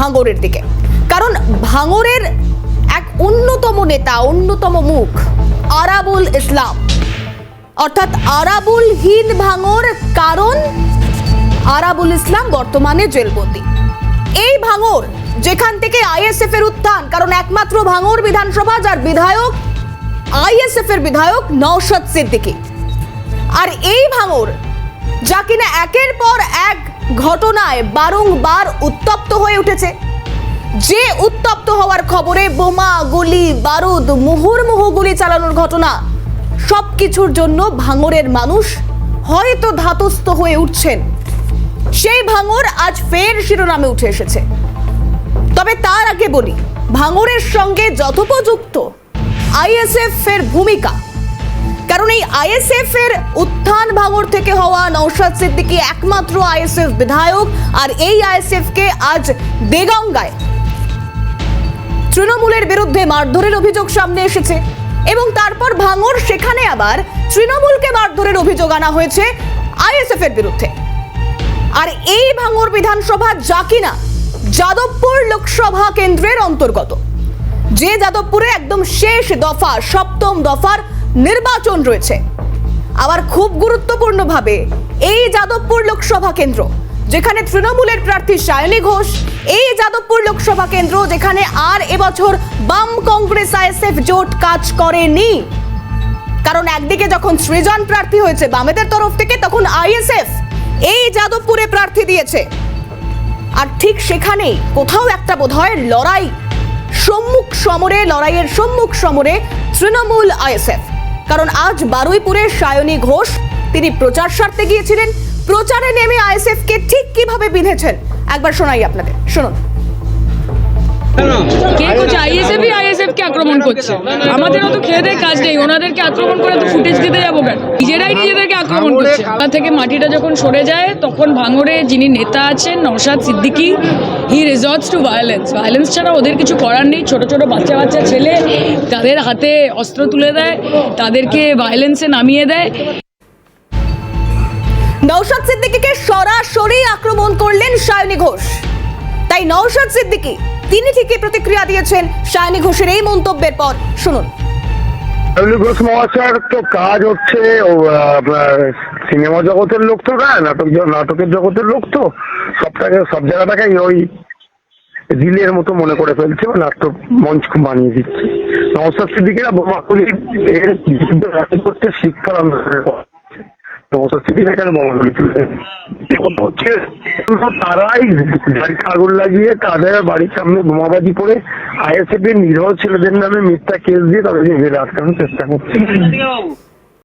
ভাঙরের দিকে। কারণ ভাঙরের এক অন্যতম নেতা, অন্যতম মুখ আরাবুল ইসলাম। অর্থাৎ আরাবুল হিন্দ ভাঙর কারণ আরাবুল ইসলাম বর্তমানে জেলবন্দি। এই ভাঙর যেখান থেকে আইএসএফ এর উত্থান, কারণ একমাত্র ভাঙর বিধানসভা যার বিধায়ক আইএসএফ এর বিধায়ক নওশাদ সিদ্দিকী। আর এই ভাঙর যা কিনা একের পর এক ঘটনায় বারংবার উত্তপ্ত হয়ে উঠেছে। যে উত্তপ্ত হওয়ার খবরে বোমা, গুলি, বারুদ, মুহুর্মুহু গুলি চালানোর ঘটনা সব কিছুর জন্য ভাঙরের মানুষ হয়তো ধাতস্থ হয়ে উঠছেন। সেই ভাঙর আজ ফের শিরোনামে উঠে এসেছে। তবে তার আগে বলি, ভাঙরের সঙ্গে যথোপযুক্ত আইএসএফ এর ভূমিকা কারণ এই আইএসএফ এর উত্থান ভাঙর থেকে হওয়া নৌশাদ সিদ্দিকী একমাত্র আইএসএফ বিধায়ক, আর এই আইএসএফ কে আজ দেগঙ্গায় তৃণমূলের বিরুদ্ধে মারধরের অভিযোগ সামনে এসেছে। এবং তারপর ভাঙর, সেখানে আবার তৃণমূলকে মারধরের অভিযোগ আনা হয়েছে আইএসএফ এর বিরুদ্ধে। আর এই ভাঙর বিধানসভা যা কিনা যাদবপুর লোকসভা কেন্দ্রের অন্তর্গত। যে যাদবপুরে একদম শেষ দফা, সপ্তম দফার নির্বাচন রয়েছে। আবার খুব গুরুত্বপূর্ণভাবে এই যাদবপুর লোকসভা কেন্দ্র, যেখানে তৃণমূলের প্রার্থী সায়নী ঘোষ, এই যাদবপুর লোকসভা কেন্দ্র, যেখানে আর এবছর বাম কংগ্রেস আইএসএফ জোট কাজ করেনি। কারণ একদিকে যখন সৃজন প্রার্থী হয়েছে বামেদের তরফ থেকে, তখন আইএসএফ এই যাদবপুরে প্রার্থী দিয়েছে। আর ঠিক সেখানেই কোথাও একটা বোধহয় লড়াই সম্মুখ সমরে, লড়াইয়ের সম্মুখ সমরে তৃণমূল আইএসএফ। কারণ আজ বারুইপুরের সায়নী ঘোষ, তিনি প্রচার স্বার্থে গিয়েছিলেন। প্রচারে নেমে আইএসএফ কে ঠিক কীভাবে বিঁধেছেন? একবার শোনাই আপনাদের। শুনুন। কে আইএসএফ? করছে। আমাদের অত খেয়ে দেয় কাজ নেই ওনাদেরকে আক্রমণ করে তো ফুটেজ দিতে যাব কেন? নিজেরাই নিজেদেরকে আক্রমণ করছে। তা থেকে মাটিটা যখন সরে যায় তখন ভাঙড়ে যিনি নেতা আছেন Naushad Siddiqui he resorts to violence violence ছাড়া ওদের কিছু করার নেই। ছোট ছোট বাচ্চা বাচ্চা ছেলে তাদের হাতে অস্ত্র তুলে দেয় তাদেরকে ভায়োলেন্সে নামিয়ে দেয়। নৌশাদ সিদ্দিকিকে সরাসরি আক্রমণ করলেন সায়নী ঘোষ। তাই নৌশাদ সিদ্দিকী তিনি ঠিকই প্রতিক্রিয়া দিয়েছেন সায়নী ঘোষের এই মন্তব্যের পর। শুনুন। ঘোষ মহাশয়ের তো কাজ হচ্ছে সিনেমা জগতের লোক তো না নাটক নাটকের জগতের লোক তো। সবটাকে, সব জায়গাটাকে ওই রিলের মতো মনে করে ফেলছে ও নাট্য মঞ্চ বানিয়ে দিচ্ছে। নমস্কার সিদ্দিকেরা বোমাগুলি এর বিরুদ্ধে করতে শিক্ষার আন্দোলনের পর হচ্ছে তারাই লাগিয়ে তাদের বাড়ির সামনে করে আইএসএফ এর নিরহ ছেলেদের নামে মিথ্যা কেস দিয়ে তাদেরকে আটকানোর চেষ্টা করছে।